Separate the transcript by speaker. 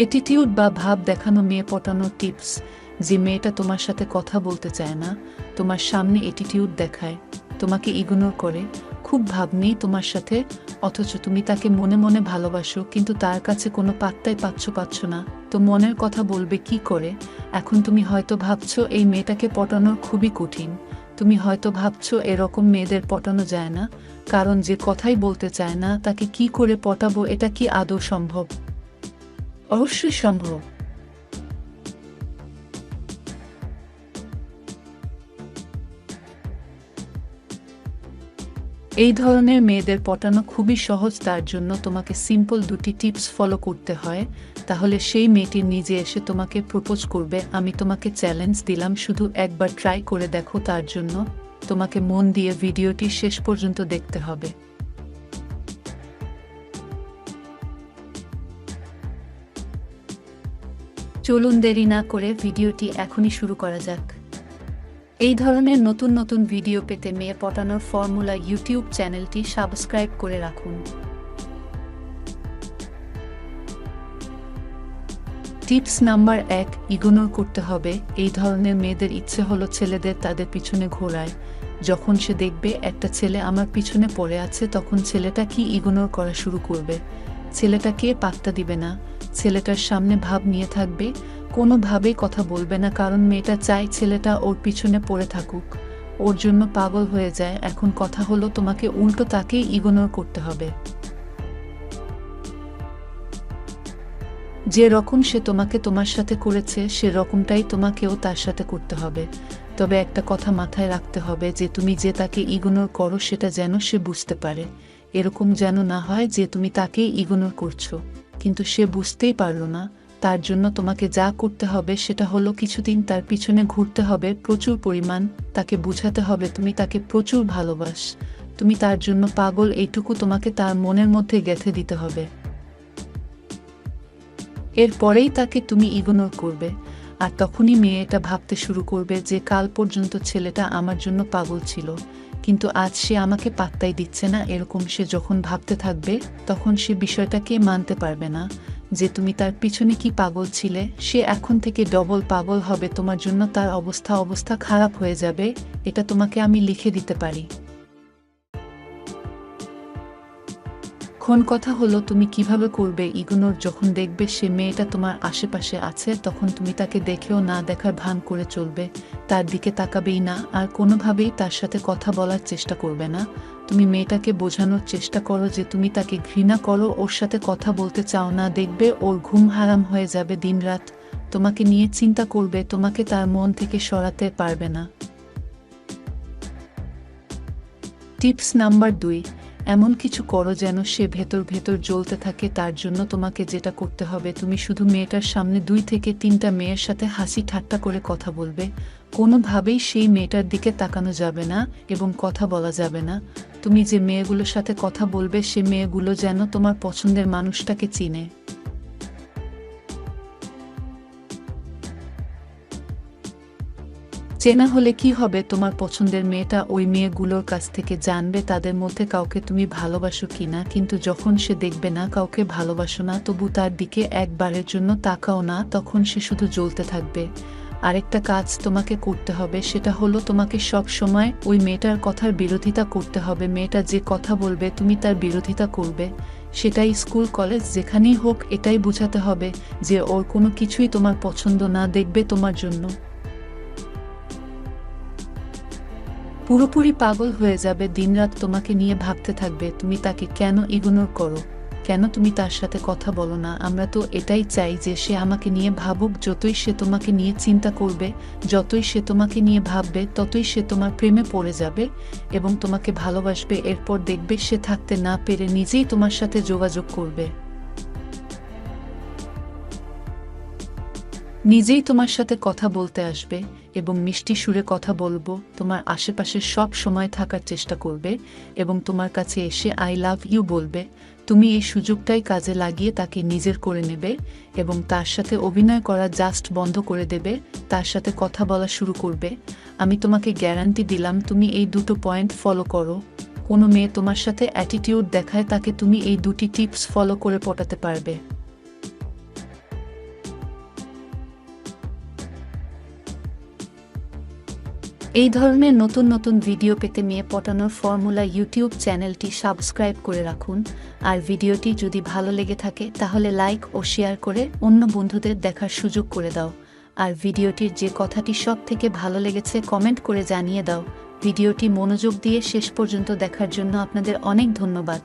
Speaker 1: Attitude বা ভাব দেখানো মেয়ে পটানোর টিপস যে মেয়েটা তোমার সাথে কথা বলতে চায় না, তোমার সামনে অ্যাটিটিউড দেখায়, তোমাকে ইগনোর করে, খুব ভাব নেই তোমার সাথে, অথচ তুমি তাকে মনে মনে ভালোবাসো, কিন্তু তার কাছে কোনো পাত্তাই পাচ্ছ পাচ্ছ না, তো মনের কথা বলবে কি করে? এখন তুমি হয়তো ভাবছ এই মেয়েটাকে পটানোর খুবই কঠিন, তুমি হয়তো ভাবছ এরকম মেয়েদের পটানো যায় না, কারণ যে কথাই বলতে চায় না, তাকে কি করে পটাবো, এটা কি আদৌ সম্ভব? অবশ্যই সম্ভব। এই ধরনের মেয়েদের পটানো খুবই সহজ, তার জন্য তোমাকে সিম্পল দুটি টিপস ফলো করতে হয়। তাহলে সেই মেয়েটি নিজে এসে তোমাকে প্রপোজ করবে, আমি তোমাকে চ্যালেঞ্জ দিলাম, শুধু একবার ট্রাই করে দেখো, তার জন্য তোমাকে মন দিয়ে ভিডিওটি শেষ পর্যন্ত দেখতে হবে। চলুন দেরি না করে ভিডিওটি এখনই শুরু করা যাক। এই ধরনের নতুন নতুন ভিডিও পেতে মেয়ে পটানোর ফর্মুলা ইউটিউব চ্যানেলটি সাবস্ক্রাইব করে রাখুন। টিপস নাম্বার এক, ইগনোর করতে হবে। এই ধরনের মেয়েদের ইচ্ছে হলো ছেলেদের তাদের পিছনে ঘোরায়। যখন সে দেখবে একটা ছেলে আমার পিছনে পড়ে আছে, তখন ছেলেটা কি ইগনোর করা শুরু করবে? ছেলেটাকে পাত্তা দিবে না। ছেলেটার সামনে ভাব নিয়ে থাকবে, কোনোভাবেই কথা বলবে না, কারণ মেয়েটা চায় ছেলেটা ওর পিছনে পড়ে থাকুক। ওর জন্য পাগল হয়ে যায়। এখন কথা হলো তোমাকে উল্টো তাকেই ইগনোর করতে হবে। যে রকম সে তোমাকে তোমার সাথে করেছে, সে রকমটাই তোমাকেও তার সাথে করতে হবে। তবে একটা কথা মাথায় রাখতে হবে যে তুমি যে তাকে ইগনোর করো, সেটা যেন সে বুঝতে পারে। এরকম যেন না হয় যে তুমি তাকেই ইগনোর করছ। কিন্তু সে বুঝতেই পারল না। তার জন্য তোমাকে যা করতে হবে সেটা হলো কিছুদিন তার পিছনে ঘুরতে হবে, প্রচুর পরিমাণ তাকে বুঝাতে হবে, তুমি তাকে প্রচুর ভালোবাস। তুমি তার জন্য পাগল, এইটুকু তোমাকে তার মনের মধ্যে গেঁথে দিতে হবে। এরপরেই তাকে তুমি ইগনোর করবে। আর তখনই মেয়ে এটা ভাবতে শুরু করবে যে কাল পর্যন্ত ছেলেটা আমার জন্য পাগল ছিল। কিন্তু আজ সে আমাকে পাত্তাই দিচ্ছে না এরকম সে যখন ভাবতে থাকবে, তখন সে বিষয়টাকে মানতে পারবে না। যে তুমি তার পিছনে কি পাগল ছিলে, সে এখন থেকে ডবল পাগল হবে, তোমার জন্য তার অবস্থা অবস্থা খারাপ হয়ে যাবে, এটা তোমাকে আমি লিখে দিতে পারি। খন কথা হলো, তুমি কীভাবে করবে? ইগনোর যখন দেখবে সে মেয়েটা তোমার আশেপাশে আছে, তখন তুমি তাকে দেখেও না দেখার ভান করে চলবে। তার দিকে তাকাবেই না, আর কোনোভাবেই তার সাথে কথা বলার চেষ্টা করবে না। তুমি মেয়েটাকে বোঝানোর চেষ্টা করো যে তুমি তাকে ঘৃণা করো, ওর সাথে কথা বলতে চাও না, দেখবে ওর ঘুম হারাম হয়ে যাবে দিনরাত। তোমাকে নিয়ে চিন্তা করবে, তোমাকে তার মন থেকে সরাতে পারবে না। টিপস নাম্বার দুই এমন কিছু করো যেন সে ভেতর ভেতর জ্বলতে থাকে, তার জন্য তোমাকে যেটা করতে হবে। তুমি শুধু মেয়েটার সামনে দুই থেকে তিনটা মেয়ের সাথে হাসি ঠাট্টা করে কথা বলবে। কোনোভাবেই সেই মেয়েটার দিকে তাকানো যাবে না এবং কথা বলা যাবে না। তুমি যে মেয়েগুলোর সাথে কথা বলবে, সে মেয়েগুলো যেন তোমার পছন্দের মানুষটাকে চিনে। চেনা হলে কি হবে তোমার পছন্দের মেয়েটা ওই মেয়েগুলোর কাছ থেকে জানবে তাদের মধ্যে কাউকে তুমি ভালোবাসো কিনা কিন্তু যখন সে দেখবে না কাউকে ভালোবাসো না, তবু তার দিকে একবারের জন্য তাকাও না, তখন সে শুধু জ্বলতে থাকবে। আরেকটা কাজ তোমাকে করতে হবে, সেটা হলো তোমাকে সব সময় ওই মেয়েটার কথার বিরোধিতা করতে হবে। মেয়েটা যে কথা বলবে, তুমি তার বিরোধিতা করবে। সেটাই স্কুল, কলেজ, যেখানেই হোক, এটাই বোঝাতে হবে যে ওর কোনো কিছুই তোমার পছন্দ না, দেখবে তোমার জন্য। পুরোপুরি পাগল হয়ে যাবে, দিনরাত তোমাকে নিয়ে ভাবতে থাকবে, তুমি তাকে কেন ইগনোর করো? কেন তুমি তার সাথে কথা বলো না? আমরা তো এটাই চাই যে সে আমাকে নিয়ে ভাবুক, যতই সে তোমাকে নিয়ে চিন্তা করবে, যতই সে তোমাকে নিয়ে ভাববে, ততই সে তোমার প্রেমে পড়ে যাবে এবং তোমাকে ভালোবাসবে। এরপর দেখবে সে থাকতে না পেরে নিজেই তোমার সাথে যোগাযোগ করবে। নিজেই তোমার সাথে কথা বলতে আসবে এবং মিষ্টি সুরে কথা বলব, তোমার আশেপাশে সব সময় থাকার চেষ্টা করবে এবং তোমার কাছে এসে আই লাভ ইউ বলবে। তুমি এই সুযোগটাই কাজে লাগিয়ে তাকে নিজের করে নেবে এবং তার সাথে অভিনয় করা জাস্ট বন্ধ করে দেবে, তার সাথে কথা বলা শুরু করবে। আমি তোমাকে গ্যারান্টি দিলাম, তুমি এই দুটো পয়েন্ট ফলো করো। কোনো মেয়ে তোমার সাথে অ্যাটিটিউড দেখায় তাকে তুমি এই দুটি টিপস ফলো করে পটাতে পারবে। এই ধরনের নতুন নতুন ভিডিও পেতে মেয়ে পটানোর ফর্মুলা ইউটিউব চ্যানেলটি সাবস্ক্রাইব করে রাখুন। আর ভিডিওটি যদি ভালো লেগে থাকে, তাহলে লাইক ও শেয়ার করে অন্য বন্ধুদের দেখার সুযোগ করে দাও। আর ভিডিওটির যে কথাটি সব থেকে ভালো লেগেছে কমেন্ট করে জানিয়ে দাও। ভিডিওটি মনোযোগ দিয়ে শেষ পর্যন্ত দেখার জন্য আপনাদের অনেক ধন্যবাদ।